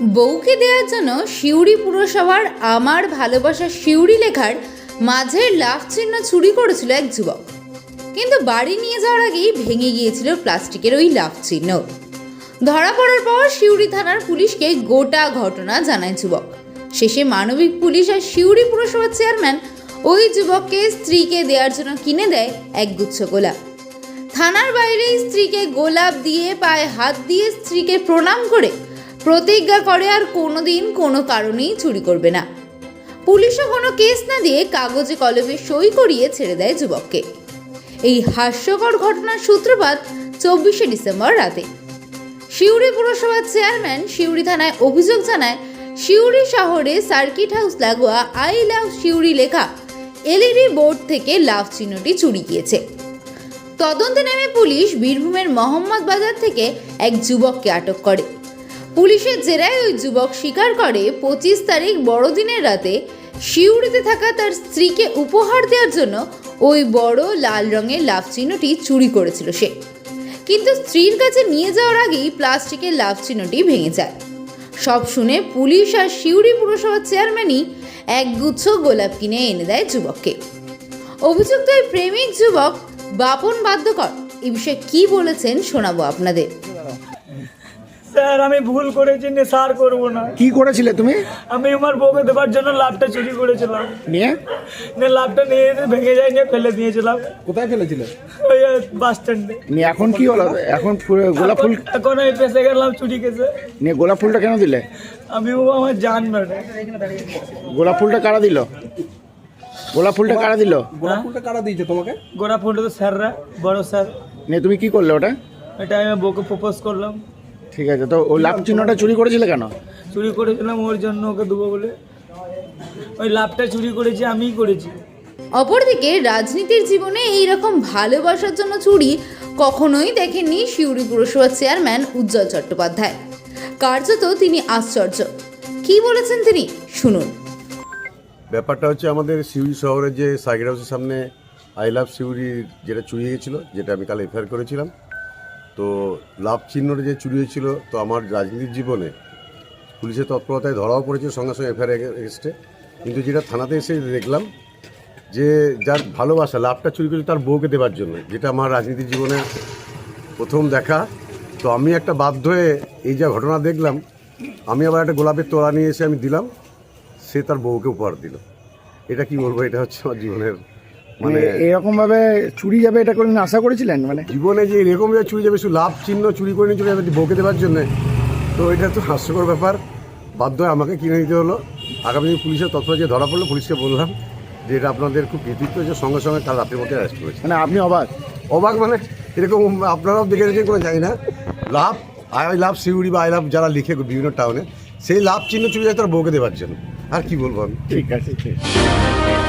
বউকে দেওয়ার জন্য সিউড়ি পুরসভার আমার ভালোবাসা সিউড়ি লেখার মাঝের লাভ চিহ্ন চুরি করেছিল এক যুবক। কিন্তু বাড়ি নিয়ে যাওয়ার আগেই ভেঙে গিয়েছিল প্লাস্টিকের ওই লাভ চিহ্ন। ধরা পড়ার পর সিউড়ি থানার পুলিশকে গোটা ঘটনা জানায় যুবক। শেষে মানবিক পুলিশ আর সিউড়ি পুরসভার চেয়ারম্যান ওই যুবককে স্ত্রীকে দেওয়ার জন্য কিনে দেয় একগুচ্ছ গোলাপ। থানার বাইরে স্ত্রীকে গোলাপ দিয়ে পায়ে হাত দিয়ে স্ত্রীকে প্রণাম করে প্রতিজ্ঞা করে আর কোনোদিন কোনো কারণেই চুরি করবে না। পুলিশও কোনো কেস না দিয়ে কাগজে কলমে সই করিয়ে ছেড়ে দেয় যুবককে। এই হাস্যকর ঘটনার সূত্রপাত চব্বিশে ডিসেম্বর রাতে। সিউড়ি পুরসভার চেয়ারম্যান সিউড়ি থানায় অভিযোগ জানায়, সিউড়ি শহরে সার্কিট হাউস লাগোয়া আই লাভ সিউড়ি লেখা এলইডি বোর্ড থেকে লাভ চিহ্নটি চুরি গিয়েছে। তদন্তে নেমে পুলিশ বীরভূমের মোহাম্মদ বাজার থেকে এক যুবককে আটক করে। পুলিশের জেরায় ওই যুবক স্বীকার করে, পঁচিশ তারিখ বড়দিনের রাতে শিউড়িতে থাকা তার স্ত্রীকে উপহার দেওয়ার জন্য ওই বড় লাল রঙের লাভ চিহ্নটি চুরি করেছিল সে। কিন্তু স্ত্রীর কাছে নিয়ে যাওয়ার আগেই প্লাস্টিকের লাভ চিহ্নটি ভেঙে যায়। সব শুনে পুলিশ আর সিউড়ি পুরসভার চেয়ারম্যানই একগুচ্ছ গোলাপ কিনে এনে দেয় যুবককে। অভিযুক্ত এই প্রেমিক যুবক বাপন বাদ্যকর। এ বিষয়ে কি বলেছেন শোনাবো আপনাদের। স্যার আমি ভুল করেছি নেশার করব না। কি করেছিলে তুমি? আমি আমার বউকে দেবার জন্য লাভটা চুরি করেছিলাম। নিয়ে? নিয়ে লাভটা নিয়ে এসে ভেঙে যায় নিয়ে ফেলে দিয়েছিলাম। কোথায় ফেলেছিলে? ওই বাস স্ট্যান্ডে। নিয়ে এখন কি হলো? এখন ফুল- গোলাপ ফুল এখন আমি পেশে গেলাম চুরি কেসে নিয়ে গোলাপ ফুলটা কেন দিলে? আমি ও আমার জান মানে গোলাপ ফুলটা কারা দিল? গোলাপ ফুলটা কারা দিল? গোড়া ফুলটা কারা দিয়েছে তোমাকে? গোড়া ফুলটা তো স্যাররা বড় স্যার। নিয়ে তুমি কি করলে ওটা? এটা আমি বউকে প্রপোজ করলাম। ঠিক আছে তো ওই লাভ চিহ্নটা চুরি করেছিলে কেন? চুরি করেছিলাম ওর জন্য ওকে দেবো বলে। ওই লাভটা চুরি করেছি আমিই করেছি। অপরদিকে রাজনীতির জীবনে এই রকম ভালোবাসার জন্য চুরি কখনোই দেখেননি সিউড়ি পুরসভার চেয়ারম্যান উজ্জ্বল চট্টোপাধ্যায়। কার্যত তিনি আশ্চর্য। কি বলেছেন তিনি? শুনুন। ব্যাপারটা হচ্ছে আমাদের সিউড়ি শহরের যে সাইকেল হাউসের সামনে আই লাভ সিউড়ির যেটা চুরি গেছিল যেটা আমি কাল এফআইআর করেছিলাম তো লাভ চিহ্নটা যে চুরি হয়েছিল, তো আমার রাজনীতির জীবনে পুলিশের তৎপরতায় ধরাও পড়েছে সঙ্গে সঙ্গে এফআইআর এগেস্টে কিন্তু যেটা থানাতে এসে দেখলাম যে যার ভালোবাসা, লাভটা চুরি করেছে তার বউকে দেওয়ার জন্য, যেটা আমার রাজনীতির জীবনে প্রথম দেখা। তো আমি একটা বাধ্য হয়ে এই যা ঘটনা দেখলাম, আমি আবার একটা গোলাপের তোলা নিয়ে এসে আমি দিলাম, সে তার বউকে উপহার দিল। এটা কি বলব? এটা হচ্ছে আমার জীবনের মানে মানে এরকম ভাবে চুরি যাবে এটা কোনদিন আশা করেছিলেন? মানে জীবনে যে এরকম যে চুরি যাবে শুধু লাভ চিহ্ন চুরি করে নিয়ে চলে যাবে বউকে দেওয়ার জন্য তো এটা তো হাস্যকর ব্যাপার। বাধ্য হয়ে আমাকে কিনে নিতে হলো। আগামী দিন পুলিশের তৎপর যে ধরা পড়ল পুলিশকে বললাম যে এটা আপনাদের খুব কৃতিত্ব যে সঙ্গে সঙ্গে কাল রাতের মধ্যে অ্যারেস্ট করেছে। মানে আপনি অবাক? অবাক মানে এরকম আপনারাও দেখে রেখে কোনো জানি না। লাভ আই লাভ সিউড়ি বা আই লাভ যারা লিখে বিভিন্ন টাউনে সেই লাভ চিহ্ন চুরি যায় তারা বউকে দেওয়ার জন্য। আর কি বলব আমি? ঠিক আছে ঠিক আছে।